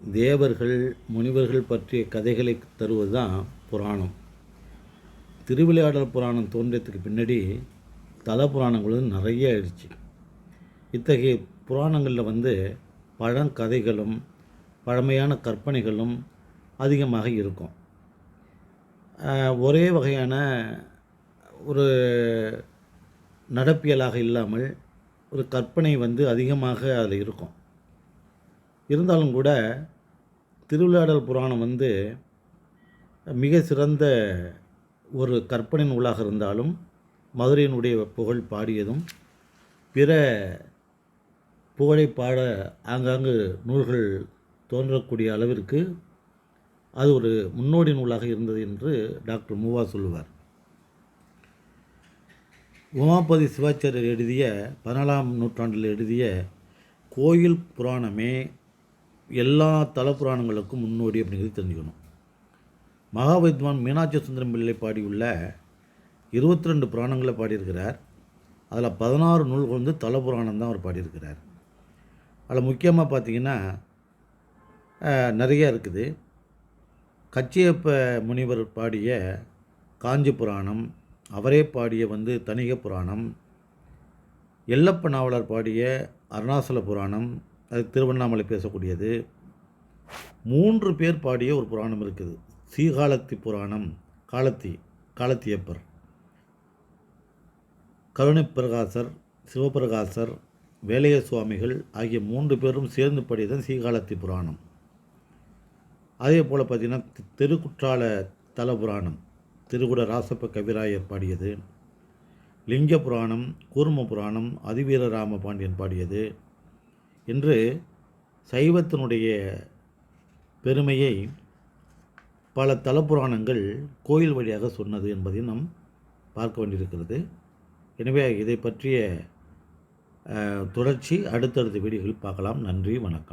தேவர்கள் முனிவர்கள் பற்றிய கதைகளை தருவது தான் புராணம். திருவிளையாடல் புராணம் தோன்றியதுக்கு பின்னாடி தல புராணங்களும் நிறைய ஆயிடுச்சு. இத்தகைய புராணங்களில் வந்து பழங்கதைகளும் பழமையான கற்பனைகளும் அதிகமாக இருக்கும். ஒரே வகையான ஒரு நடப்பியலாக இல்லாமல் ஒரு கற்பனை வந்து அதிகமாக அதில் இருக்கும். இருந்தாலும் கூட திருவிளையாடல் புராணம் வந்து மிக சிறந்த ஒரு கற்பனை நூலாக இருந்தாலும் மதுரையினுடைய புகழ் பாடியதும் பிற புகழை பாட ஆங்காங்கு நூல்கள் தோன்றக்கூடிய அளவிற்கு அது ஒரு முன்னோடி நூலாக இருந்தது என்று டாக்டர் மூவா சொல்லுவார். உமாபதி சிவாச்சாரியர் எழுதிய பதினாலாம் நூற்றாண்டில் எழுதிய கோயில் புராணமே எல்லா தல புராணங்களுக்கும் முன்னோடி அப்படிங்கிறது தெரிஞ்சுக்கணும். மகாவித்வான் மீனாட்சி சுந்தரம் பிள்ளை பாடியுள்ள இருபத்தி ரெண்டு புராணங்களை பாடியிருக்கிறார். அதில் பதினாறு நூல்கள் வந்து தல புராணம் தான் அவர் பாடியிருக்கிறார். அதில் முக்கியமாக பார்த்தீங்கன்னா நிறையா நிறைய இருக்குது. கச்சியப்ப முனிவர் பாடிய காஞ்சி புராணம் அவரே பாடிய வந்து தணிக புராணம் எல்லப்ப நாவலர் பாடிய அருணாசல புராணம் அது திருவண்ணாமலை பேசக்கூடியது. மூன்று பேர் பாடிய ஒரு புராணம் இருக்குது. சீகாலத்தி புராணம் காலத்தி காலத்தியப்பர். கருணைப்பிரகாசர் சிவபிரகாசர் வேலைய சுவாமிகள் ஆகிய மூன்று பேரும் சேர்ந்து பாடியதான் சீகாலத்தி புராணம். அதே போல் பார்த்திங்கன்னா தெருக்குற்றால திருக்குற்றால தல புராணம் திருகுட ராசப்ப கவிராயர் பாடியது. லிங்க புராணம் கூர்ம புராணம் அதிவீரராம பாண்டியன் பாடியது. என்று சைவத்தினுடைய பெருமையை பல தலப்புராணங்கள் கோயில் வழியாக சொன்னது என்பதை நாம் பார்க்க வேண்டியிருக்கிறது. எனவே இதை பற்றிய தொடர்ச்சி அடுத்தடுத்த வீடியோவில் பார்க்கலாம். நன்றி வணக்கம்.